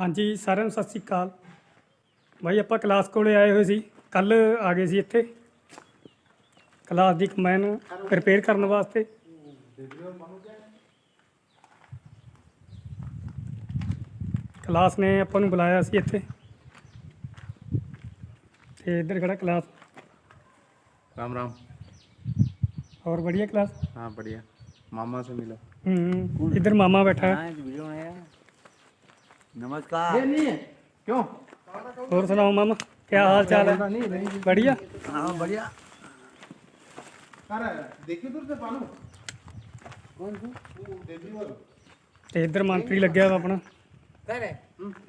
ਹਾਂਜੀ ਸਾਰਿਆਂ ਨੂੰ ਸਤਿ ਸ੍ਰੀ ਅਕਾਲ ਭਾਈ ਆਪਾਂ ਕਲਾਸ ਕੋਲੇ ਆਏ ਹੋਏ ਸੀ ਕੱਲ ਆ ਗਏ ਸੀ ਇੱਥੇ ਕਲਾਸ ਦੀ ਕਮੈਨ ਰਿਪੇਅਰ ਕਰਨ ਵਾਸਤੇ ਕਲਾਸ ਨੇ ਆਪਾਂ ਨੂੰ ਬੁਲਾਇਆ ਸੀ ਇੱਥੇ ਤੇ ਇੱਧਰ ਖੜਾ ਕਲਾਸ राम राम ਹੋਰ बढ़िया क्लास हाँ बढ़िया मामा से मिला हम्म इधर मामा बैठा है हाँ, एक वीडियो बनाया ਨਮਸਕਾਰ ਨਹੀਂ ਕਿਉਂ ਹੋਰ ਸੁਣਾਓ ਮਾਮਾ ਕੀ ਹਾਲ ਚਾਲ ਹੈ ਬੜੀਆ ਹਾਂ ਬੜੀਆ ਕਰ ਦੇਖੀ ਤੁਰ ਤੇ ਪਾਲੋ ਕੌਣ ਤੂੰ ਦਿੱਲੀ ਵਾਲਾ ਤੇ ਇੱਧਰ ਮੰਤਰੀ ਲੱਗਿਆ ਵਾ ਆਪਣਾ ਕਰ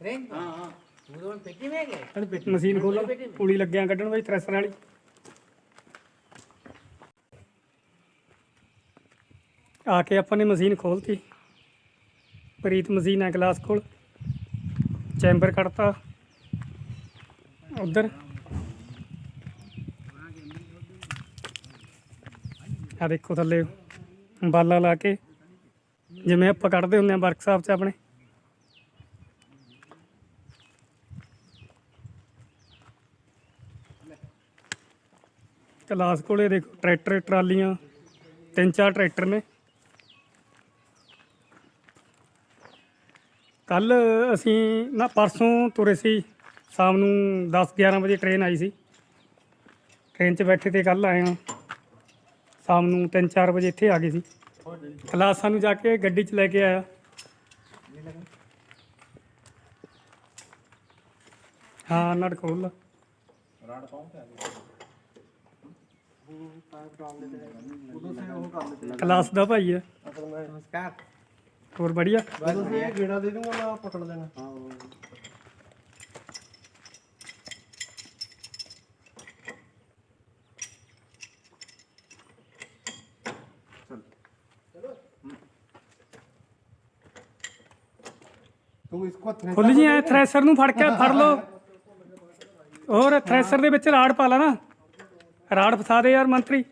ਰਿੰਗ ਹਾਂ ਹਾਂ ਉਹਦੋਂ ਪੇਟੀ ਮੇ ਗਏ ਮਸ਼ੀਨ ਖੋਲੋ ਪੂੜੀ ਲੱਗਿਆ ਕੱਢਣ ਬਈ ਥ੍ਰੈਸ਼ਰ ਵਾਲੀ ਆ ਕੇ ਆਪਾਂ ਨੇ ਮਸ਼ੀਨ ਖੋਲਤੀ ਪ੍ਰੀਤ ਮਸ਼ੀਨ ਹੈ ਗਲਾਸ ਕੋਲ ਚੈਂਬਰ ਕੱਢਤਾ। ਉਧਰ। ਆ ਦੇਖੋ ਥੱਲੇ ਬਾਲਾ ਲਾ ਕੇ। ਜਿਵੇਂ ਆਪਾਂ ਕੱਢਦੇ ਹੁੰਦੇ ਆ ਵਰਕਸ਼ਾਪ 'ਚ ਆਪਣੇ। ਕਲਾਸ ਕੋਲੇ ਦੇਖੋ ਟਰੈਕਟਰ ਟਰਾਲੀਆਂ, ਤਿੰਨ ਚਾਰ ਟਰੈਕਟਰ ਨੇ। ਕੱਲ ਅਸੀਂ ਨਾ ਪਰਸੋਂ ਤੁਰੇ ਸੀ ਸ਼ਾਮ ਨੂੰ 10 11 ਵਜੇ ਟ੍ਰੇਨ ਆਈ ਸੀ। ਟ੍ਰੇਨ 'ਚ ਬੈਠੇ ਤੇ ਕੱਲ ਆਏ ਹਾਂ। ਸ਼ਾਮ ਨੂੰ 3-4 ਵਜੇ ਇੱਥੇ ਆ ਗਏ ਸੀ। ਕਲਾਸ ਸਾਨੂੰ ਜਾ ਕੇ ਗੱਡੀ 'ਚ ਲੈ ਕੇ ਆਇਆ। ਹਾਂ ਨਟ ਖੋਲ ਕਲਾਸ ਦਾ ਭਾਈ ਹੈ। ਹੋਰ ਬੜੀਆ ਤੁਸੀਂ ਇਹ ਗੇੜਾ ਦੇ ਦੂੰਗਾ ਮੈਂ ਪਟਣ ਦੇਣਾ ਤੂੰ ਜੀ ਐ ਥ੍ਰੈਸ਼ਰ ਨੂੰ ਫੜ ਕੇ ਫੜ ਲਓ। ਹੋਰ ਥ੍ਰੈਸ਼ਰ ਦੇ ਵਿੱਚ ਰਾੜ ਪਾ ਲਾ ਨਾ। ਰਾੜ ਫਸਾ ਦੇ ਯਾਰ ਮੰਤਰੀ।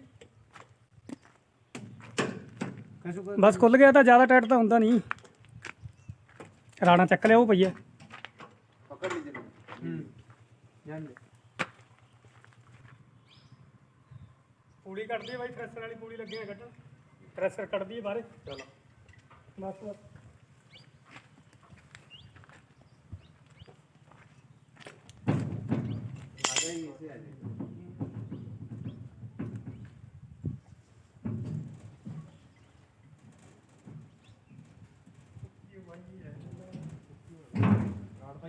ਬਸ ਖੁੱਲ ਗਿਆ ਤਾਂ ਜ਼ਿਆਦਾ ਟਾਈਟ ਤਾਂ ਹੁੰਦਾ ਨਹੀਂ। ਰਾਣਾ ਚੱਕ ਲਿਆ ਉਹ ਪਈ ਹੈ ਪਕੜ ਲਈ ਹੂੰ। ਜਾਨ ਦੇ ਪੂੜੀ ਕੱਢਦੀ ਬਾਈ ਪ੍ਰੈਸਰ ਵਾਲੀ ਪੂੜੀ ਲੱਗੀ ਹੈ ਕੱਢ। ਪ੍ਰੈਸਰ ਕੱਢਦੀ ਹੈ ਬਾਹਰੇ। ਚਲੋ। ਬਸ ਬਸ। ਆ ਗਈ ਇਸੇ ਆ ਜੀ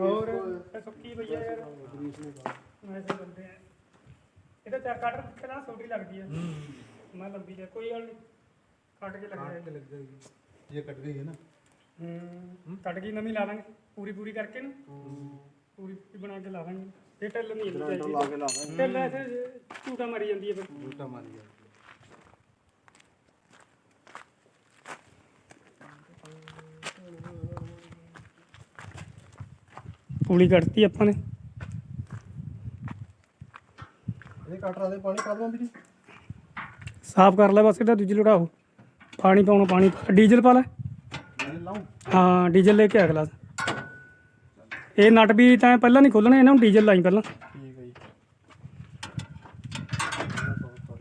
और ਇਹ ਸੁੱਕੀ ਭਈਆ ਯਾਰ ਐਸੇ ਬੰਦੇ ਆ ਇਹਦਾ ਚਾਰ ਕੱਟ ਕੇ ਨਾ ਛੋਟੀ ਲੱਗਦੀ ਹੈ ਮੈਂ ਲੰਬੀ ਹੈ ਕੋਈ ਗੱਲ ਨਹੀਂ ਕੱਟ ਕੇ ਲੱਗ काट ਜਾਏਗੀ के लग जाएगी ये कट गई है ना ਹੂੰ ਕੱਟ ਕੇ ਨਵੀਂ ਲਾ ਲਾਂਗੇ ਪੂਰੀ ਪੂਰੀ ਕਰਕੇ ਨਾ ਪੂਰੀ ਪੂਰੀ ਬਣਾ ਕੇ ਲਾ ਦਾਂਗੇ ਇਹ ਟੱਲ ਨਹੀਂ ਇਹਦੀ ਚਾਹੀਦੀ ला के ला देंगे ਟੱਲ ਐਸੇ ਝੂਟਾ ਮਾਰੀ ਜਾਂਦੀ ਹੈ ਫਿਰ उल्टा मारी है ਪੂਲੀ ਕੱਢਤੀ ਆਪਾਂ ਨੇ। ਇਹ ਕਟਰਾ ਦੇ ਪਾਣੀ ਕੱਢ ਲਵਾਂ ਵੀਰੇ। ਸਾਫ਼ ਕਰ ਲੈ ਬਸ ਇਹਦਾ ਦੂਜੀ ਲੋੜਾ ਉਹ। ਪਾਣੀ ਪਾਉਣਾ ਪਾਣੀ ਡੀਜ਼ਲ ਪਾ ਲੈ। ਹਾਂ ਡੀਜ਼ਲ ਲੈ ਕੇ ਆ ਇਹ ਨਟ ਵੀ ਤਾਂ ਪਹਿਲਾਂ ਨਹੀਂ ਖੋਲਣੇ ਇਹਨਾਂ ਨੂੰ ਡੀਜ਼ਲ ਲਾਈ ਪਹਿਲਾਂ।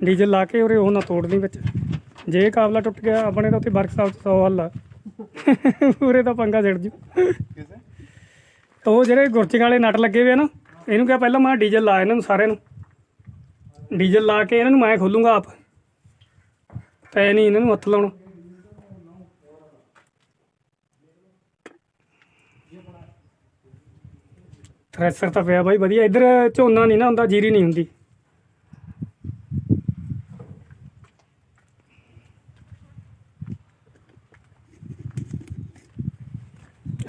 ਡੀਜ਼ਲ ਲਾ ਕੇ ਉਰੇ ਉਹ ਨਾ ਤੋੜ ਲਈ ਵਿੱਚ। ਜੇ ਕਾਬਲਾ ਟੁੱਟ ਗਿਆ ਆਪਣੇ ਤਾਂ ਉੱਥੇ ਵਰਕਸ਼ਾਪ 'ਚ 100 ਹੱਲ ਆ। ਉਰੇ ਤਾਂ ਪੰਗਾ ਛਿੜ ਜੂ। ਕਿਸੇ ਤਾਂ ਉਹ ਜਿਹੜੇ ਗੁਰਚਿੰਗ ਵਾਲੇ ਨਟ ਲੱਗੇ ਹੋਏ ਆ ਨਾ, ਇਹਨੂੰ ਕਿਹਾ ਪਹਿਲਾਂ ਮੈਂ ਡੀਜ਼ਲ ਲਾ ਇਹਨਾਂ ਨੂੰ ਸਾਰਿਆਂ ਨੂੰ। ਡੀਜ਼ਲ ਲਾ ਕੇ ਇਹਨਾਂ ਨੂੰ ਮੈਂ ਖੋਲੂੰਗਾ ਆਪ। ਪੈ ਨਹੀਂ ਇਹਨਾਂ ਨੂੰ ਹੱਥ ਲਾਉਣਾ। ਥ੍ਰੈਸ਼ਰ ਤਾਂ ਪਿਆ ਬਾਈ, ਵਧੀਆ। ਇੱਧਰ ਝੋਨਾ ਨਹੀਂ ਨਾ ਹੁੰਦਾ, ਜੀਰੀ ਨਹੀਂ ਹੁੰਦੀ।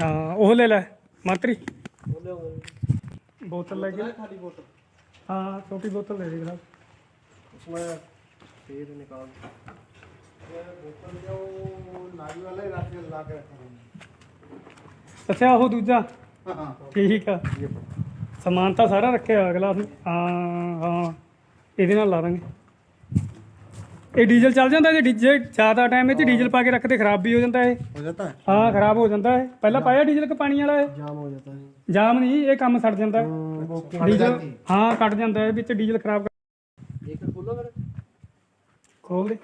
ਹਾਂ, ਉਹ ਲੈ ਲੈ। ਮੰਤਰੀ बोले वो बोतल ले के खाली बोतल हाँ छोटी बोतल ले लीजिए उसमें तेल निकाल ये बोतल जो नारी वाला ही रात में ला के रखा हमने ਅੱਛਾ ਉਹ ਦੂਜਾ हाँ हाँ ਠੀਕ ਆ ये पकड़। ਸਮਾਨ ਤਾਂ ਸਾਰਾ ਰੱਖਿਆ ਹੋਇਆ ਗਲਾਸ ਨੂੰ ਹਾਂ ਹਾਂ ਇਹਦੇ ਨਾਲ ਲਾ ਦਾਂਗੇ ਇਹ ਡੀਜ਼ਲ ਚੱਲ ਜਾਂਦਾ ਜੇ ਡੀਜ਼ਲ ਜ਼ਿਆਦਾ ਟਾਈਮ ਵਿੱਚ ਡੀਜ਼ਲ ਪਾ ਕੇ ਰੱਖਦੇ ਖਰਾਬ ਵੀ ਹੋ ਜਾਂਦਾ ਇਹ हो जाता है ਹਾਂ ਖਰਾਬ ਹੋ ਜਾਂਦਾ ਹੈ ਪਹਿਲਾਂ ਪਾਇਆ ਡੀਜ਼ਲ ਕਿ ਪਾਣੀ ਵਾਲਾ ਇਹ जाम हो जाता है ਜਾਮ ਨਹੀਂ ਇਹ ਕੰਮ ਸੜ ਜਾਂਦਾ ਹੈ। वो ਡੀਜ਼ਲ ਹਾਂ ਕੱਟ ਜਾਂਦਾ ਹੈ ਵਿੱਚ ਡੀਜ਼ਲ ਖਰਾਬ एक खोलो फिर ਖੋਲ ਦੇ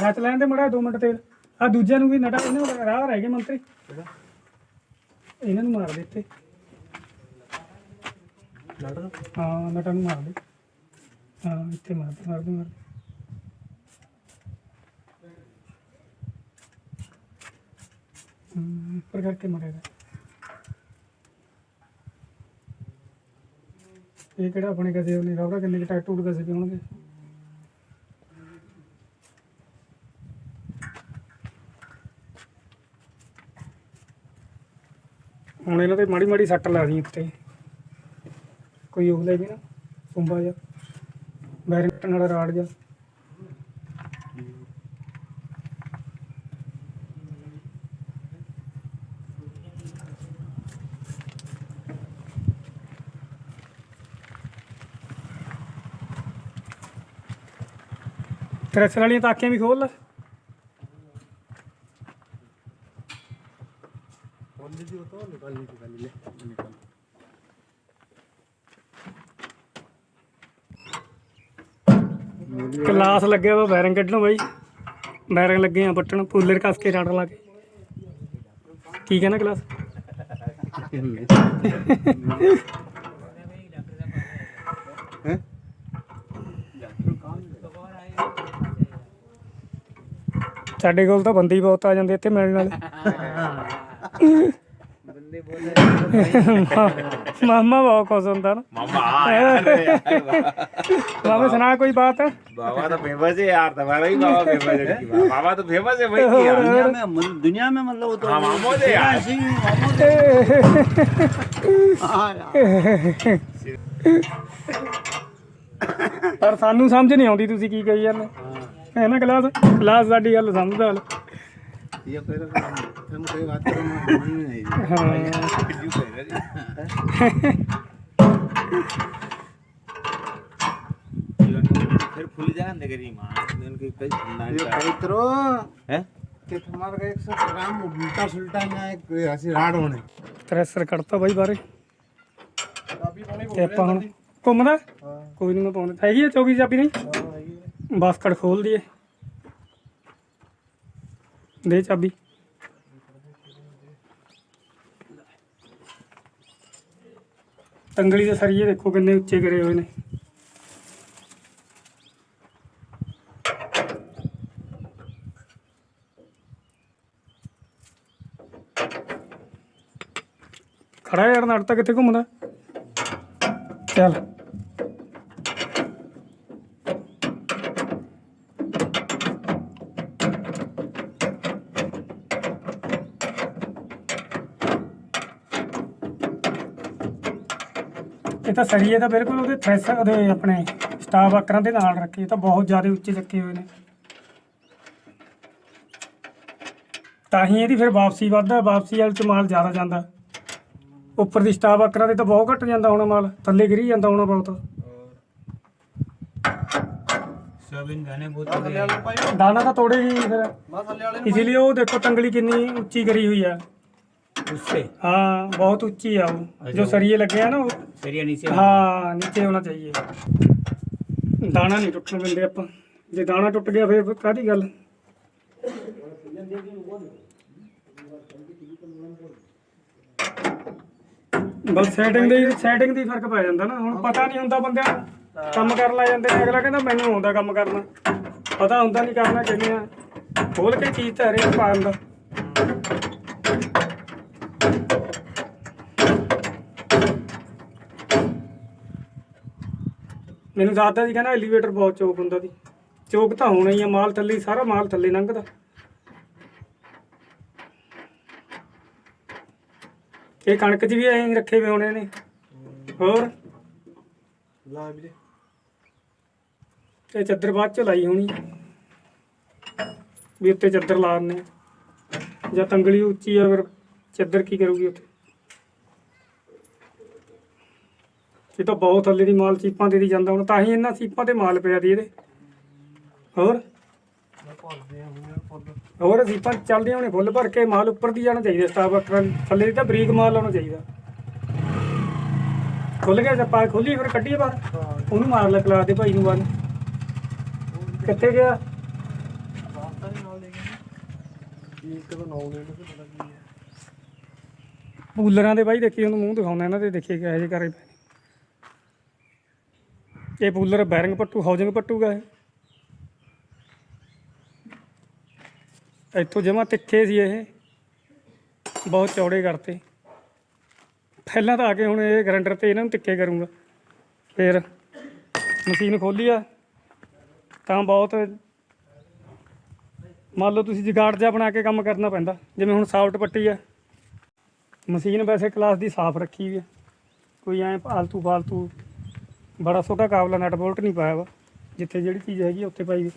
ਰੱਖ ਲੈਣ ਦੇ ਮੜਾ 2 ਮਿੰਟ ਤੇਲ ਆ ਦੂਜਿਆਂ ਨੂੰ ਵੀ ਨਟਾ ਇਹਨਾਂ ਨੂੰ ਰਾਹ ਰਹਿ ਗਏ ਮੰਤਰੀ ਇਹਨਾਂ ਨੂੰ ਮਾਰ ਦੇ ਇੱਥੇ ਹਾਂ ਨਟਾ ਨੂੰ ਮਾਰ ਦੇ ਹਾਂ ਇੱਥੇ ਮਾਰ ਦੇ ਮਾਰ ਦੇ ਮਾਰ ਦੇ ਹਮ, ਉੱਪਰ ਕਰਕੇ ਮਾਰੇਗਾ। ਇਹ ਕਿਹੜਾ ਆਪਣੇ ਕਸੇ ਉਹਨੇ ਰਬੜਾ ਕਿੰਨੇ ਕਿ ਟੈਟੂ ਕਸੇ ਪਏ ਹੁਣ ਇਹਨਾਂ ਤੇ ਮਾੜੀ ਮਾੜੀ ਸੱਟ ਲਾ ਦੀ ਉੱਤੇ ਕੋਈ ਉਹ ਲੈ ਵੀ ਨਾ ਸੁੰਬਾ ਜਾ ਬੈਰਿੰਗਟਨ ਵਾਲਾ ਰਾੜ ਜਾ ਥ੍ਰੈਸ਼ਰ ਵਾਲੀਆਂ ਤਾਕੀਆਂ ਵੀ ਖੋਲ ਲੈ खोल लीजिए वो तो निकाल लीजिए निकाल लीजिए निकाल ਕਲਾਸ ਲੱਗਿਆ ਵਾ ਬੈਰਿੰਗ ਕੱਢਣ ਬਾਈ ਬੈਰਿੰਗ ਲੱਗੇ ਆ ਬੱਟਣ ਪੂਲਰ ਕੱਸ ਕੇ ਰੜ ਲਾ ਕੇ ਕੀ ਕਹਿੰਦਾ ਕਲਾਸ हैं ਸਾਡੇ ਕੋਲ ਤਾਂ ਬੰਦੇ ਹੀ ਬਹੁਤ ਆ ਜਾਂਦੇ ਇੱਥੇ ਮਿਲਣ ਵਾਲੇ बंदे बोल रहे ਮਾਮਾ ਬਹੁਤ ਖੁਸ਼ ਹੁੰਦਾ ਨਾ मामा यार ਮਾਮੇ ਸੁਣਾ ਕੋਈ ਬਾਤ बाबा तो फेमस है यार तुम्हारा ही बाबा फेमस है की बात। बाबा तो फेमस है भाई की यार दुनिया में दुनिया में मतलब वो तो हाँ मामो दे यार ऐसे ही मामो दे हाँ यार ਪਰ ਸਾਨੂੰ ਸਮਝ ਨਹੀਂ ਆਉਂਦੀ ਤੁਸੀਂ ਕੀ ਕਹੀ ਜਾਂਦੇ ਹੈ ਨਾ ਕਲਾਸ ਕਲਾਸ ਸਾਡੀ ਗੱਲ ਸਮਝਦਾ ਹਲ ये कह रहा था, फिर मैं कोई बात करूँ मैं समझ में नहीं आई। ਹਾਂ फिर खुल जाएगा नगरी मां उनके कई खानदान ये का पवित्रो है कि तुम्हारा का एक सौ ग्राम उल्टा सुल्टा ना एक ऐसी राड होने ਥ੍ਰੈਸ਼ਰ ਕੱਢਤਾ ਬਾਈ ਬਾਰੇ अभी पानी ਤੇ ਆਪਾਂ ਹੁਣ ਘੁੰਮਦਾ हाँ ਕੋਈ ਨਹੀਂ ਮੈਂ ਪਾਉਂਦਾ ਹੈਗੀ ਆ 24 ਚਾਬੀ ਨਹੀਂ ਬਾਸਕਟ ये ਬਸ ਖੋਲ ਦਈਏ। ਦੇ ਚਾਬੀ। ਤੰਗਲੀ ਦੇ ਸਰੀਏ ਦੇਖੋ ਕਿੰਨੇ ਉੱਚੇ ਕਰੇ ਹੋਏ ਨੇ। ਖੜਾ ਯਾਰ ਨੜ ਕਿੱਥੇ ਘੁੰਮਦਾ? ਚੱਲ। ਇਹ ਤਾਂ ਸਰੀਏ ਤਾਂ ਬਿਲਕੁਲ ਉਹਦੇ ਥ੍ਰੈਸ ਉਹਦੇ ਆਪਣੇ ਸਟਾਫ ਆਕਰਾਂ ਦੇ ਨਾਲ ਰੱਖੇ ਇਹ ਤਾਂ ਬਹੁਤ ਜ਼ਿਆਦਾ ਉੱਚੇ ਚੱਕੇ ਹੋਏ ਨੇ। ਤਾਂ ਹੀ ਇਹਦੀ ਫਿਰ ਵਾਪਸੀ ਵੱਧਦਾ ਵਾਪਸੀ ਵਾਲ ਚ ਮਾਲ ਜ਼ਿਆਦਾ ਜਾਂਦਾ। ਉੱਪਰ ਦੀ ਸਟਾਫ ਆਕਰਾਂ ਦੇ ਤਾਂ ਬਹੁਤ ਘੱਟ ਜਾਂਦਾ ਹੋਣਾ ਮਾਲ ਥੱਲੇ ਗਿਰੀ ਜਾਂਦਾ ਹੋਣਾ ਬਹੁਤ। ਦਾਣਾ ਤਾਂ ਤੋੜੇ ਹੀ ਫਿਰ। ਬਸ ਲਈ ਉਹ ਦੇਖੋ ਤੰਗਲੀ ਕਿੰਨੀ ਉੱਚੀ ਕਰੀ ਹੋਈ ਆ। उससे ਹਾਂ ਬਹੁਤ ਉੱਚੀ ਆ ਉਹ ਜੋ ਸਰੀਏ ਲੱਗੇ ਆ ਨਾ ਉਹ सरिया नीचे ਹਾਂ ਨੀਚੇ ਹੋਣਾ ਚਾਹੀਏ ਦਾਣਾ ਨਹੀਂ ਟੁੱਟਣ ਦਿੰਦੇ ਆਪਾਂ ਜੇ ਦਾਣਾ ਟੁੱਟ ਗਿਆ ਫਿਰ ਕਾਹਦੀ ਗੱਲ ਬਸ ਸੈਟਿੰਗ ਦੀ ਸੈਟਿੰਗ ਦੀ ਫਰਕ ਪੈ ਜਾਂਦਾ ਨਾ ਹੁਣ ਪਤਾ ਨਹੀਂ ਹੁੰਦਾ ਬੰਦਿਆਂ ਨੂੰ ਕੰਮ ਕਰਨ ਲੱਗ ਜਾਂਦੇ ਨੇ ਅਗਲਾ ਕਹਿੰਦਾ ਮੈਨੂੰ ਆਉਂਦਾ ਕੰਮ ਕਰਨਾ ਪਤਾ ਹੁੰਦਾ ਨਹੀਂ ਕਰਨਾ ਕਿਵੇਂ ਆ ਖੋਲ ਕੇ ਚੀਜ਼ ਤਾਂ ਹਰੇਕ ਪਾ ਦਿੰਦਾ ਮੈਨੂੰ ਦੱਸਦਾ ਸੀ ਕਹਿੰਦਾ ਐਲੀਵੇਟਰ ਬਹੁਤ ਚੌਕ ਹੁੰਦਾ ਸੀ। ਚੌਕ ਤਾਂ ਹੋਣਾ ਹੀ ਆ ਮਾਲ ਥੱਲੇ ਹੀ, ਸਾਰਾ ਮਾਲ ਥੱਲੇ ਲੰਘਦਾ। ਇਹ ਕਣਕ 'ਚ ਵੀ ਐਂ ਹੀ ਰੱਖੇ ਹੋਏ ਹੋਣੇ ਨੇ। ਹੋਰ? ਲਾ ਵੀਰੇ। ਇਹ ਚੱਦਰ ਬਾਅਦ ਚ ਲਾਈ ਹੋਣੀ। ਵੀ ਉੱਤੇ ਚੱਦਰ ਲਾ ਦਿੰਦੇ ਆ। ਜਾਂ ਤੰਗਲੀ ਉੱਚੀ ਆ ਫਿਰ ਚੱਦਰ ਕੀ ਕਰੂਗੀ ਉੱਥੇ? ਇਹ ਤਾਂ ਬਹੁਤ ਥੱਲੇ ਦੀ ਮਾਲ ਸੀਪਾਂ ਤੇ ਦੀ ਜਾਂਦਾ ਹੁਣ, ਤਾਂ ਹੀ ਇਹਨਾਂ ਸੀਪਾਂ ਤੇ ਮਾਲ ਪਿਆ ਦੀ ਇਹਦੇ। ਹੋਰ? ਹੋਰ ਸੀਪਾਂ ਚੱਲਦੇ ਹੋਣੇ ਫੁੱਲ ਭਰ ਕੇ, ਮਾਲ ਉੱਪਰ ਦੀ ਜਾਣਾ ਚਾਹੀਦਾ, ਸਟਾਫ ਥੱਲੇ ਦੀ ਤਾਂ ਬਰੀਕ ਮਾਲ ਲਾਉਣਾ ਚਾਹੀਦਾ। ਖੁੱਲ ਗਿਆ ਜਦ ਖੋਲੀ, ਫਿਰ ਕੱਢੀਏ ਬਾਹਰ। ਉਹਨੂੰ ਮਾਰ ਲੈ ਕਲਾਸ ਦੇ ਭਾਈ ਨੂੰ ਬੰਨ। ਕਿੱਥੇ ਗਿਆ? ਤੇ ਪੂਲਰਾਂ ਦੇ ਬਾਈ ਦੇਖੀ, ਉਹਨੂੰ ਮੂੰਹ ਦਿਖਾਉਣਾ ਇਹਨਾਂ ਦੇ, ਦੇਖੀ ਕਿਹੋ ਜਿਹੇ ਕਰੇ ਇਹ ਪੂਲਰ ਬੈਰਿੰਗ ਪੱਟੂ ਹਾਊਸਿੰਗ ਪੱਟੂਗਾ ਇਹ। ਇੱਥੋਂ ਜਮਾ ਤਿੱਖੇ ਸੀ ਇਹ। ਬਹੁਤ ਚੌੜੇ ਕਰਤੇ। ਪਹਿਲਾਂ ਤਾਂ ਆ ਕੇ ਹੁਣ ਇਹ ਗਰੰਡਰ ਤੇ ਇਹਨਾਂ ਨੂੰ ਤਿੱਖੇ ਕਰੂੰਗਾ। ਫਿਰ ਮਸ਼ੀਨ ਖੋਲੀ ਆ, ਤਾਂ ਬਹੁਤ ਮੰਨ ਲਓ ਤੁਸੀਂ ਜਗਾੜ ਜਿਹਾ ਬਣਾ ਕੇ ਕੰਮ ਕਰਨਾ ਪੈਂਦਾ। ਜਿਵੇਂ ਹੁਣ ਸਾਫਟ ਪੱਟੀ ਆ। ਮਸ਼ੀਨ ਵੈਸੇ ਕਲਾਸ ਦੀ ਸਾਫ਼ ਰੱਖੀ ਵੀ ਹੈ ਕੋਈ ਐ ਪਾਲਤੂ ਫਾਲਤੂ ਬੜਾ ਛੋਟਾ ਕਾਬਲਾ ਨਟ ਬੋਲਟ ਨਹੀਂ ਪਾਇਆ ਵਾ। ਜਿੱਥੇ ਜਿਹੜੀ ਚੀਜ਼ ਹੈਗੀ ਉੱਥੇ ਪਾਈ ਵੀ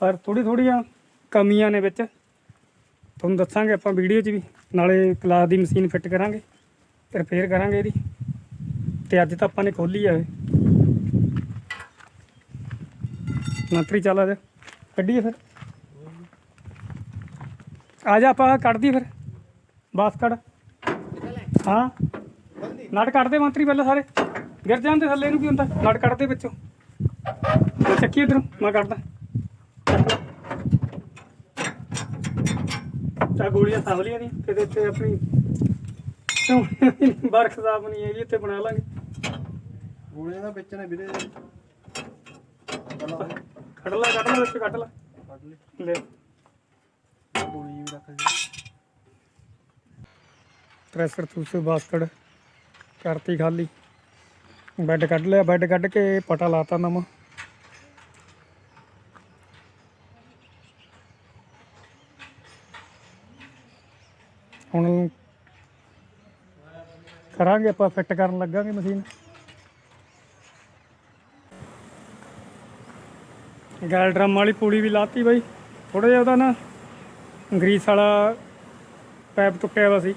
ਪਰ ਥੋੜੀ ਥੋੜੀਆਂ ਕਮੀਆਂ ਨੇ ਵਿੱਚ। ਤੁਹਾਨੂੰ ਦੱਸਾਂਗੇ ਆਪਾਂ ਵੀਡੀਓ 'ਚ ਵੀ ਨਾਲੇ ਕਲਾਸ ਦੀ ਮਸ਼ੀਨ ਫਿੱਟ ਕਰਾਂਗੇ ਤੇ ਰਿਪੇਅਰ ਕਰਾਂਗੇ ਇਹਦੀ। ਤੇ ਅੱਜ ਤਾਂ ਆਪਾਂ ਨੇ ਖੋਲੀ ਆ ਇਹ। ਮੰਤਰੀ ਚੱਲ ਆ ਜਾ। ਕੱਢੀਏ ਫਿਰ। ਆ ਜਾ ਆਪਾਂ ਕੱਢਦੀ ਫਿਰ। ਬਾਸ ਕੱਢ। ਹਾਂ। ਨਟ ਕੱਢ ਦੇ ਮੰਤਰੀ ਪਹਿਲਾਂ ਸਾਰੇ। ਗਿਰ ਜਾਂਦੇ ਥੱਲੇ ਨੂੰ ਕੀ ਹੁੰਦਾ? ਨਟ ਕੱਢ ਦੇ ਵਿੱਚੋਂ। ਤੇ ਚੱਕੀ ਇਧਰੋਂ ਮੈਂ ਕੱਢਦਾ। ਚਾ ਗੋਲੀਆਂ ਸਾਂਭਲੀਆਂ ਨਹੀਂ ਕਿਤੇ ਤੇ ਆਪਣੀ ਬਰਖ ਸਾਫ਼ ਨਹੀਂ ਹੈਗੀ ਇੱਥੇ ਬਣਾ ਲਾਂਗੇ। ਗੋਲੀਆਂ ਦਾ ਵਿੱਚ ਨੇ ਵੀਰੇ। ਕੱਢ ਲਾ। ਕੱਢ ਲਾ ਵਿੱਚ ਕੱਢ ਲਾ। ਕੱਢ ਲੈ। ਗੋਲੀ ਵੀ ਰੱਖ ਲਈ। ਪ੍ਰੈਸ਼ਰ ਤੂਸੇ ਬਾਸਕਟ ਕਰਤੀ ਖਾਲੀ। ਬੈੱਡ ਕੱਢ ਲਿਆ, ਬੈੱਡ ਕੱਢ ਕੇ ਪਟਾ ਲਾਤਾ ਨਵਾਂ। ਹੁਣ ਕਰਾਂਗੇ ਆਪਾਂ, ਫਿੱਟ ਕਰਨ ਲੱਗਾਂਗੇ ਮਸ਼ੀਨ। ਗੈਲ ਡਰਮ ਵਾਲੀ ਪੂੜੀ ਵੀ ਲਾਤੀ ਬਾਈ। ਥੋੜਾ ਜਿਹਾ ਉਹਦਾ ਨਾ ਗਰੀਸ ਵਾਲਾ ਪੈਪ ਟੁੱਟਿਆ ਵਾ ਸੀ।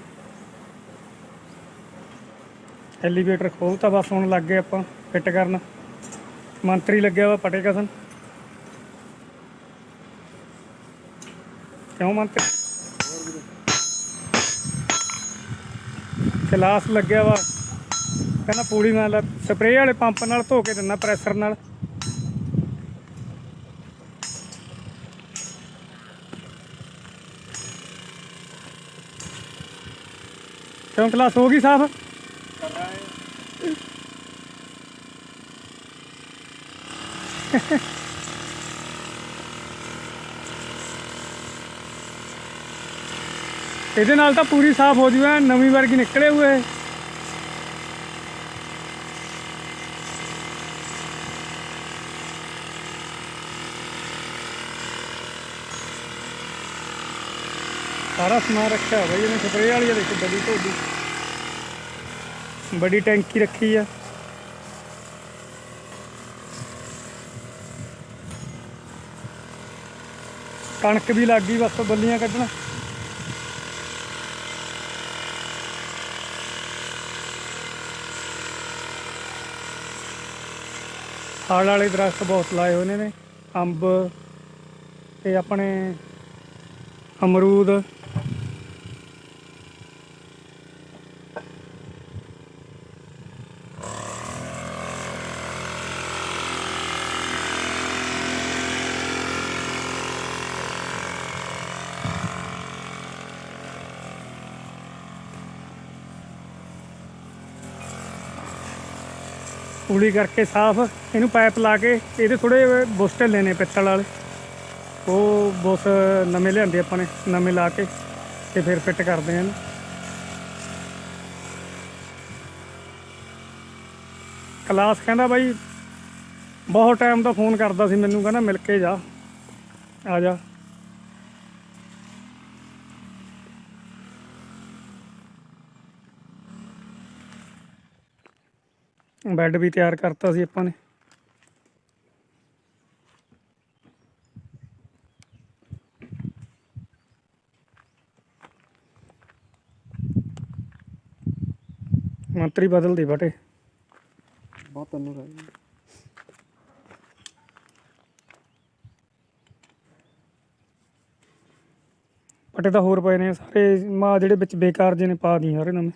ਐਲੀਵੇਟਰ ਖੋਲਤਾ ਬਸ ਹੁਣ ਲੱਗ ਗਏ ਆਪਾਂ ਫਿੱਟ ਕਰਨ। ਮੰਤਰੀ ਲੱਗਿਆ ਵਾ ਪਟੇ ਕਸਨ ਕਿਉਂ ਮੰਤਰੀ? ਕਲਾਸ ਲੱਗਿਆ ਵਾ। ਕਹਿੰਦਾ ਪੂੜੀ ਨਾਲ ਸਪਰੇਅ ਵਾਲੇ ਪੰਪ ਨਾਲ ਧੋ ਕੇ ਦਿੰਦਾ, ਪ੍ਰੈਸ਼ਰ ਨਾਲ। ਕਿਉਂ ਕਲਾਸ ਹੋ ਗਈ ਸਾਫ਼? ਇਹਦੇ ਨਾਲ ਤਾਂ ਪੂਰੀ ਸਾਫ਼ ਹੋ ਜੂਗਾ, ਨਵੀਂ ਵਰਗੀ ਨਿਕਲੇ ਹੋਏ ਸਾਰਾ ਸਮਾਨ ਰੱਖਿਆ ਹੋਇਆ, ਇਹਨੇ ਸਪਰੇਅ ਵਾਲੀ ਆ, ਦੇਖੋ ਬੜੀ ਢੋਡੀ ਬੜੀ ਟੈਂਕੀ ਰੱਖੀ ਆ। ਕਣਕ ਵੀ ਲੱਗ ਗਈ ਬਸ ਬੱਲੀਆਂ ਕੱਢਣ। ਫਲ ਵਾਲੇ ਦਰਖਤ ਬਹੁਤ ਲਾਏ ਹੋਏ ਨੇ ਅੰਬ ਤੇ ਆਪਣੇ ਅਮਰੂਦ। ਪੂਲੀ ਕਰਕੇ ਸਾਫ਼ ਇਹਨੂੰ ਪਾਈਪ ਲਾ ਕੇ ਇਹਦੇ ਥੋੜੇ ਬੁਸ਼ ਲੈਣੇ ਪਿੱਤਲ ਵਾਲੇ। ਉਹ ਬੁਸ਼ ਨਵੇਂ ਲਿਆਂਦੇ ਆਪਾਂ ਨੇ, ਨਵੇਂ ਲਾ ਕੇ ਤੇ ਫਿਰ ਫਿੱਟ ਕਰਦੇ ਹਾਂ ਇਹਨੂੰ। ਕਲਾਸ ਕਹਿੰਦਾ ਬਾਈ, ਬਹੁਤ ਟਾਈਮ ਦਾ ਫੋਨ ਕਰਦਾ ਸੀ ਮੈਨੂੰ, ਕਹਿੰਦਾ ਮਿਲ ਕੇ ਜਾ, ਆ ਜਾ। ਬੈੱਡ ਵੀ ਤਿਆਰ ਕਰਤਾ ਸੀ ਆਪਾਂ ਨੇ। ਮੰਤਰੀ ਬਦਲਦੇ ਬਟੇ। ਬਹੁਤ ਤੈਨੂੰ ਰਹਿ ਪਟੇ ਤਾਂ ਹੋਰ ਪਏ ਨੇ ਸਾਰੇ ਮਾ ਜਿਹੜੇ ਵਿੱਚ ਬੇਕਾਰ ਜਿਹੇ ਨੇ ਪਾ ਦੀ ਸਾਰੇ ਨਵੇਂ।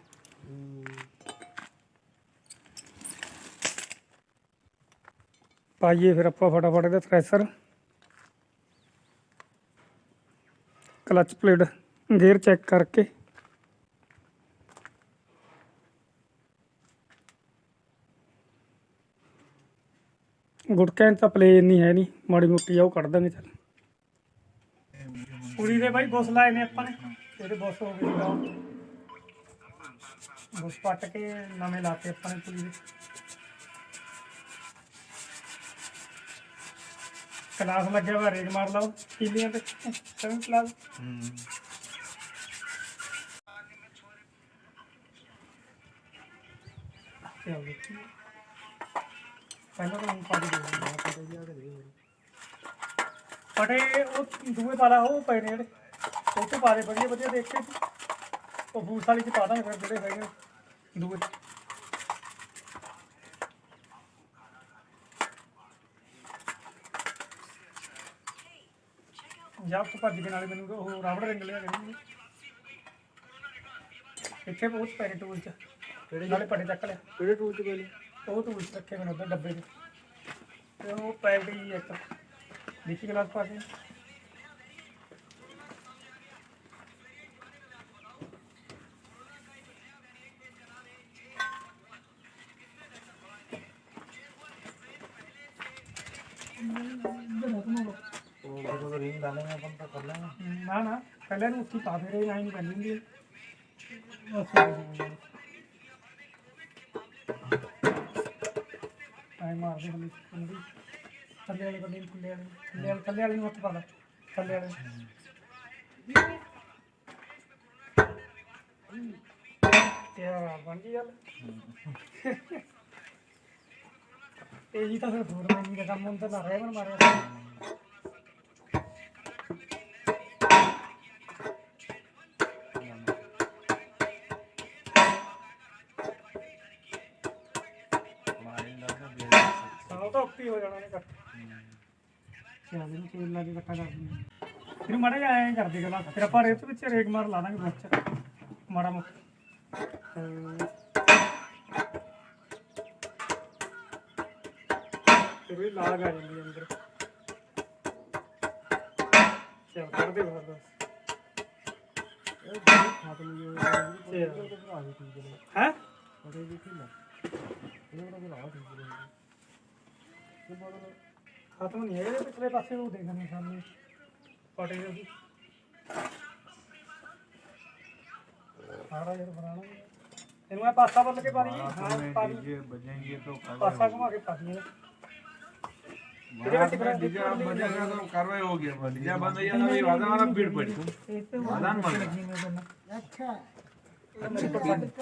ਪਾਈਏ ਫਿਰ ਆਪਾਂ ਫਟਾਫਟ ਇਹਦਾ thresher clutch plate gear check ਕਰਕੇ। ਗੁਟਕਾਂ 'ਚ ਤਾਂ ਪਲੇ ਨਹੀਂ ਹੈ ਨਹੀਂ, ਮਾੜੀ ਮੋਟੀ ਆ, ਉਹ ਕੱਢ ਦਾਂਗੇ ਚੱਲ। ਕੁੜੀ ਦੇ ਬਾਈ ਬੁੱਸ ਲਾਏ ਨੇ ਆਪਾਂ ਨੇ, ਇਹਦੇ ਬੁੱਸ ਹੋ ਗਏ। ਬੁੱਸ ਪੱਟ ਕੇ ਨਵੇਂ ਲਾਤੇ ਆਪਾਂ ਨੇ ਕੁੜੀ ਦੇ। ਕਲਾਸ ਲੱਗਿਆ ਹੋਇਆ ਰੇਗ ਮਾਰ ਲਓ ਕੀਲੀਆਂ ਤੇ। ਸੈਵਨ ਕਲਾਸ ਚੱਲ ਦੇਖੀ ਪਹਿਲਾਂ ਤਾਂ ਹੁਣ ਪਾ ਕੇ ਦੇ ਪਟੇ ਉਹ ਦੂਏ ਪਾਲਾ ਉਹ ਪਏ ਨੇ ਜਿਹੜੇ। ਉਹ ਤੋਂ ਪਾ ਵਧੀਆ ਵਧੀਆ ਦੇਖ ਕੇ। ਉਹ ਬੂਸ ਵਾਲੀ ਚ ਪਾ ਦਾਂਗੇ ਫਿਰ ਜਿਹੜੇ ਹੈਗੇ ਦੂਏ। ਜਾ ਤੂੰ ਭੱਜ ਕੇ ਨਾਲੇ ਮੈਨੂੰ ਉਹ ਰਾਵੜ ਰਿੰਗ ਲਿਆ ਕਰੀ ਇੱਥੇ ਬਹੁਤ ਪੈਰੇ ਟੂਲ ਚ। ਨਾਲੇ ਪਟੇ ਚੱਕ ਲਿਆ। ਕਿਹੜੇ ਟੂਲ ਚ ਨੇ ਉਹ ਟੂਲ ਚ ਰੱਖੇ ਮੈਨੂੰ ਉੱਧਰ ਡੱਬੇ 'ਚ। ਤੇ ਉਹ ਪੈਡੀ ਇੱਕ। ਦੇਖੀ ਗਲਾਸ ਪਾ ਕੇ ਉਹ कर लेंगे अपन तो कर लेंगे ना ना कलर उसकी काफ़ी रही लाइन बन लेंगे टाइम मार दे हम कंदी थल्ले वाले कंदी थल्ले वाले थल्ले वाले थल्ले वाले मत पाला थल्ले वाले बन गई गल ਇਹੀ ਤਾਂ ਫਿਰ ਫੋਰਮੈਨ ਦਾ ਕੰਮ ਹੁੰਦਾ ਨਾ ਰਹਿ ਬਣ ਮਾਰਿਆ ਉੱਪੀ ਹੋ ਜਾਣਾ ਨੇ ਕੱਟ ਚੱਲ ਇਹਨੂੰ ਤੇਲ ਲਾ ਕੇ ਇਕੱਠਾ ਕਰ ਦਿੰਦੇ ਇਹਨੂੰ ਮਾੜਾ ਜਿਹਾ ਐਂ ਕਰ ਦੇ ਗਲਾ। ਫਿਰ ਆਪਾਂ ਰੇਤ ਵਿੱਚ ਰੇਕ ਮਾਰ ਲਾ ਦਾਂਗੇ ਵਿੱਚ। ਮਾੜਾ ਮੁੱਕ ਫਿਰ ਵੀ ਲਾਗ ਆ ਜਾਂਦੀ ਹੈ ਅੰਦਰ। ਚੱਲ ਕਰ ਦੇ ਬਾਹਰ ਬਸ। ਹੈ ਖਤਮ ਨਹੀਂ ਹੈ ਇਹਦੇ ਪਿਛਲੇ ਪਾਸੇ ਉਹ ਦੇਖਣੇ ਸਾਹਮਣੇ ਪਟੇ ਦੇ ਸਾਰਾ ਯਾਰ ਬਣਾਣਾ ਇਹਨੂੰ ਮੈਂ ਪਾਸਾ ਬੱਲ ਕੇ ਪਾਣੀ ਹਾਂ ਪਾਣੀ बजेंगे तो ਪਾਸਾ ਘੁਮਾ ਕੇ ਪਾਣੀ ਇਹਦੇ ਵਿੱਚ ਫਿਰ डीजे आप बजेगा तो कार्रवाई हो गया डीजे बंद हो गया तो अभी वादा वाला भीड़ पड़ी वादान बन गया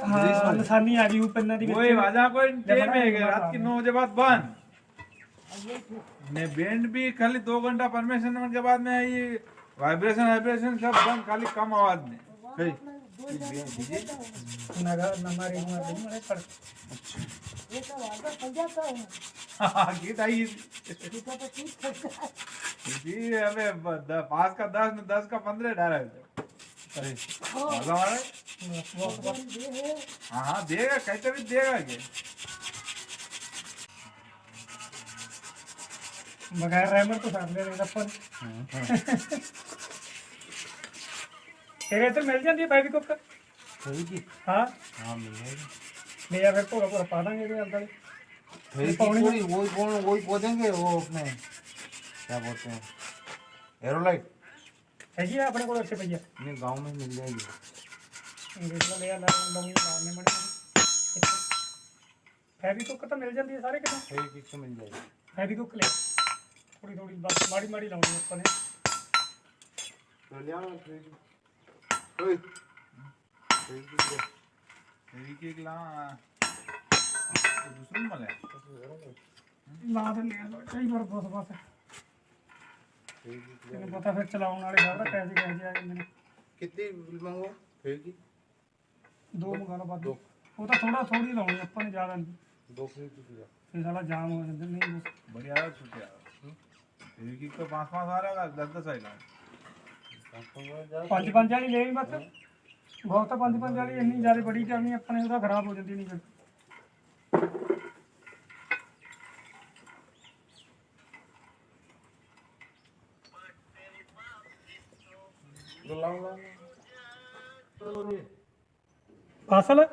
ਹਾਂ ਨਿਸ਼ਾਨੀ ਆ ਗਈ ਉਹ ਪੈਨਾਂ ਦੀ कोई वादा कोई टाइम है कि रात की नौ बजे बाद बंद बैंड भी खाली दो घंटा परमिशन के बाद में ये वाइब्रेशन वाइब्रेशन सब बंद खाली कम आवाज़ में। हाँ, हाँ, पास का दस में दस का पंद्रह डाला अरे हाँ। देगा कैसे भी देगा क्या? ਬਗੈਰ ਰੈਮਰ ਤੋਂ ਕਰ ਲਿਆ ਇਹਦਾ ਫੋਨ ਤੇਰੇ ਇੱਧਰ ਮਿਲ ਜਾਂਦੀ ਹੈ ਬਾਈਬੀ ਕੁੱਕ थैली ਹਾਂ हाँ मिल जाएगी ਲੈ ਜਾ ਫਿਰ ਭੋਰਾ ਭੋਰਾ ਪਾ ਦਾਂਗੇ ਇਹਦੇ ਅੰਦਰ थैली की पूरी वही कौन वही पोदेंगे वो अपने क्या बोलते हैं एरोलाइट ਹੈਗੀ ਆ ਆਪਣੇ ਕੋਲ ਇੱਥੇ ਪਈ ਆ नहीं गांव में मिल जाएगी ਇੰਗਲਿਸ਼ ਦਾ ਲਿਆ ਲਾ ਲਵਾਂਗੇ ਮਾਰਨੇ ਮੜੇ ਹੈਵੀ ਕੁੱਕ ਤਾਂ ਮਿਲ ਜਾਂਦੀ ਹੈ ਸਾਰੇ ਕਿਤੇ थैली किक तो मिल जाएगी ਹੈਵੀ ਕੁੱਕ ਲੈ ਥੋੜੀ ਥੋੜੀ ਬਸ ਮਾੜੀ ਮਾੜੀ ਲਾਉਣੀ ਆਪਾਂ ਨੇ। ਲਿਆਣਾ ਫ੍ਰਿਜ। ਓਏ। ਫ੍ਰਿਜ ਕਿੱਥੇ ਮੇਰੀ ਕੀ ਗਲਾ ਦੂਸਰਾ ਨੰਬਰ ਲੈ ਲਾ ਤੇ ਲੈ ਕਈ ਵਾਰ ਬਸ ਬਸ। ਤੈਨੂੰ ਪਤਾ ਫਿਰ ਚਲਾਉਣ ਵਾਲੇ ਸਾਰਾ ਦੋ? ਮੰਗਾ ਤਾਂ ਥੋੜਾ ਥੋੜੀ ਲਾਉਣੀ ਆਪਾਂ एक एक तो पाँच पाँच आ रहा है दस दस आएगा ਪੰਜ ਪੰਜ ਵਾਲੀ ਲੈ ਵੀ ਬਸ ਬਹੁਤ ਤਾਂ ਪੰਜ ਪੰਜ ਵਾਲੀ ਇੰਨੀ ਜ਼ਿਆਦਾ ਬੜੀ ਕਰਨੀ ਆਪਣੇ ਉਹਦਾ ਖਰਾਬ ਹੋ ਜਾਂਦੀ ਨਹੀਂ ਫਿਰ तो लाओ लाओ ਬਾਸਲ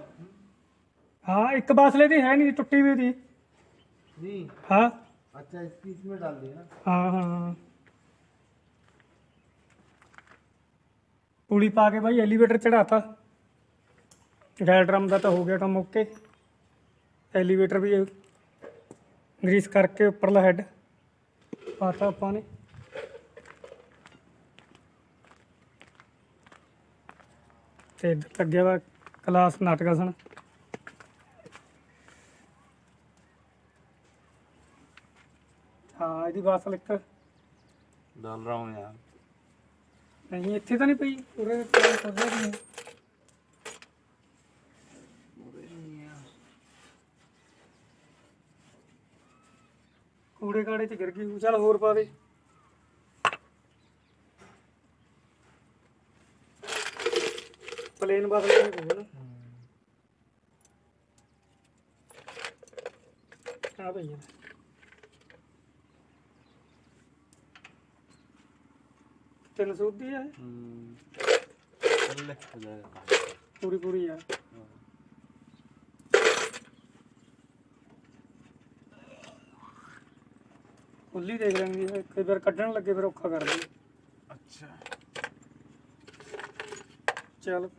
ਹਾਂ ਇੱਕ ਬਾਸਲੇ ਦੀ ਹੈ ਨਹੀਂ ਟੁੱਟੀ ਹੋਈ ਦੀ नहीं ਹਾਂ अच्छा इसकी इसमें डाल दिया ना ਹਾਂ ਹਾਂ ਪੁਲੀ ਪਾ ਕੇ ਬਾਈ ਐਲੀਵੇਟਰ ਚੜਾਤਾ ਗੈਲ ਡਰਮ ਦਾ ਤਾਂ ਹੋ ਗਿਆ ਕੰਮ ਓਕੇ ਐਲੀਵੇਟਰ ਵੀ ਗਰੀਸ ਕਰਕੇ ਉੱਪਰਲਾ ਹੈਡ ਪਾਤਾ ਆਪਾਂ ਨੇ ਤੇ ਇੱਧਰ ਲੱਗਿਆ ਵਾ ਕਲਾਸ ਨਾਟਕ ਸਣ ਹਾਂ ਇਹਦੀ ਬਾਸਲ ਇੱਕ डाल रहा हूँ यार ਨਹੀਂ ਇੱਥੇ ਤਾਂ ਨਹੀਂ ਪਈ ਉਰੇ ਤੇ ਸੱਜਾ ਨਹੀਂ ਕੂੜੇ ਕਾੜੇ ਚ ਗਿਰ ਗਈ ਚੱਲ ਹੋਰ ਪਾ ਦੇ ਪਲੇਨ ਬਦਲ ਕੇ ਹੋਵੇ ਨਾ ਆ ਭਈਆ ਤਿੰਨ ਸੂਟ ਦੀ ਹੈ ਪੂਰੀ ਪੂਰੀ ਆ। ਖੁੱਲੀ ਦੇਖ ਲੈਂਦੀ ਹੈ ਕਈ ਵਾਰ ਕੱਢਣ ਲੱਗੇ ਫਿਰ ਔਖਾ ਕਰਦੀ ਅੱਛਾ। ਚੱਲ।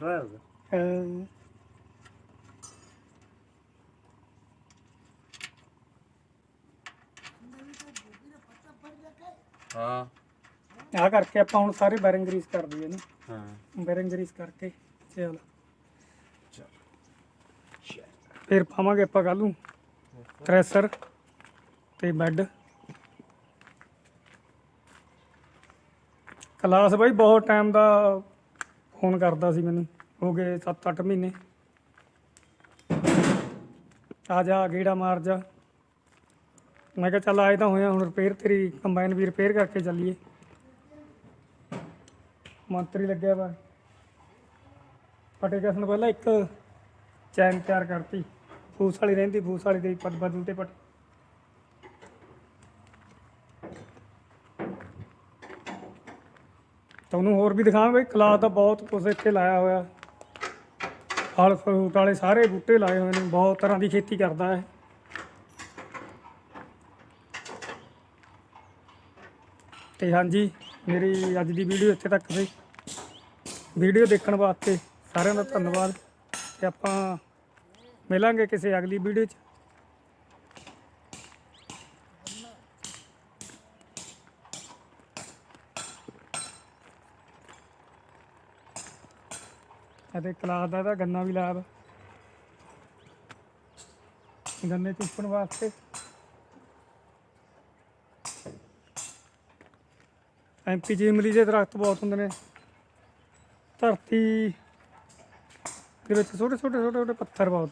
Drive. ਹਾਂ। ਆ ਕਰਕੇ ਆਪਾਂ ਹੁਣ ਸਾਰੇ ਬੈਰਿੰਗ ਗਰੀਸ ਕਰ ਦਈਏ ਨਾ। ਹਾਂ। ਬੈਰਿੰਗ ਗਰੀਸ ਕਰਕੇ ਚਲ। ਫਿਰ ਪਾਵਾਂਗੇ ਆਪਾਂ ਕੱਲ ਨੂੰ ਥ੍ਰੈਸ਼ਰ ਤੇ ਬੈੱਡ ਕਲਾਸ ਬਾਈ ਬਹੁਤ ਟਾਈਮ ਦਾ ਫੋਨ ਕਰਦਾ ਸੀ ਮੈਨੂੰ, ਹੋ ਗਏ 7-8 ਮਹੀਨੇ। ਆ ਜਾ, ਗੇੜਾ ਮਾਰ ਜਾ। ਮੈਂ ਕਿਹਾ ਚੱਲ ਆਏ ਤਾਂ ਹੋਇਆ, ਹੁਣ ਰਿਪੇਅਰ ਤੇਰੀ ਕੰਬਾਈਨ ਵੀ ਰਿਪੇਅਰ ਕਰਕੇ ਚੱਲੀਏ। ਮੰਤਰੀ ਲੱਗਿਆ ਵਾ। ਫਟੇ ਕਸਨ ਪਹਿਲਾਂ ਇੱਕ ਚੈਨ ਤਿਆਰ ਕਰਤੀ। ਫੂਸ ਵਾਲੀ ਰਹਿੰਦੀ, ਫੂਸ ਵਾਲੀ ਦੇ ਪਟ ਬਦਲ ਤੇ ਪਟ ਤੁਹਾਨੂੰ ਹੋਰ ਵੀ ਦਿਖਾਵਾਂ ਬਈ ਕਲਾਸ ਦਾ ਬਹੁਤ ਕੁਝ ਇੱਥੇ ਲਾਇਆ ਹੋਇਆ। ਫਲ ਫਰੂਟ ਵਾਲੇ ਸਾਰੇ ਬੂਟੇ ਲਾਏ ਹੋਏ ਨੇ, ਬਹੁਤ ਤਰ੍ਹਾਂ ਦੀ ਖੇਤੀ ਕਰਦਾ ਹੈ ਤੇ ਹਾਂਜੀ, ਮੇਰੀ ਅੱਜ ਦੀ ਵੀਡੀਓ ਇੱਥੇ ਤੱਕ ਸੀ ਵੀਡੀਓ ਦੇਖਣ ਵਾਸਤੇ ਸਾਰਿਆਂ ਦਾ ਧੰਨਵਾਦ। ਤੇ ਆਪਾਂ ਮਿਲਾਂਗੇ ਕਿਸੇ ਅਗਲੀ ਵੀਡੀਓ 'ਚ। ਅਤੇ ਕਲਾਸ ਦਾ ਤਾਂ ਗੰਨਾ ਵੀ ਲਾਇਆ ਵਾ। ਗੰਨੇ ਚੁੱਪਣ ਵਾਸਤੇ। ਐਮਪੀ ਜੀ ਇਮਲੀ ਦੇ ਦਰਖਤ ਬਹੁਤ ਹੁੰਦੇ ਨੇ। ਧਰਤੀ ਦੇ ਵਿੱਚ ਛੋਟੇ ਛੋਟੇ ਛੋਟੇ ਛੋਟੇ ਪੱਥਰ ਬਹੁਤ।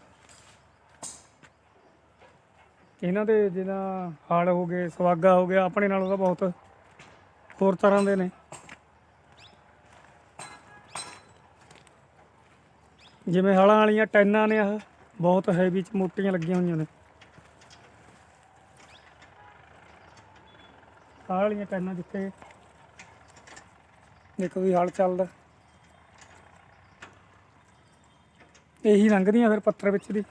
ਇਹਨਾਂ ਦੇ ਜਿਹਨਾਂ ਹਾਲ ਹੋ ਗਏ ਸਵਾਗਾ ਹੋ ਗਿਆ, ਆਪਣੇ ਨਾਲੋਂ ਤਾਂ ਬਹੁਤ ਹੋਰ ਤਰ੍ਹਾਂ ਦੇ ਨੇ। ਜਿਵੇਂ ਹਲਾਂ ਵਾਲੀਆਂ ਟੈਨਾਂ ਨੇ ਆਹ, ਬਹੁਤ ਹੈਵੀ ਚ ਮੋਟੀਆਂ ਲੱਗੀਆਂ ਹੋਈਆਂ ਨੇ। ਆਹ ਵਾਲੀਆਂ ਟੈਨਾਂ ਜਿੱਥੇ ਦੇਖੋ ਵੀ ਹਲ ਚੱਲਦਾ। ਇਹੀ ਲੰਘਦੀਆਂ ਫਿਰ ਪੱਥਰ ਵਿੱਚ ਦੀ।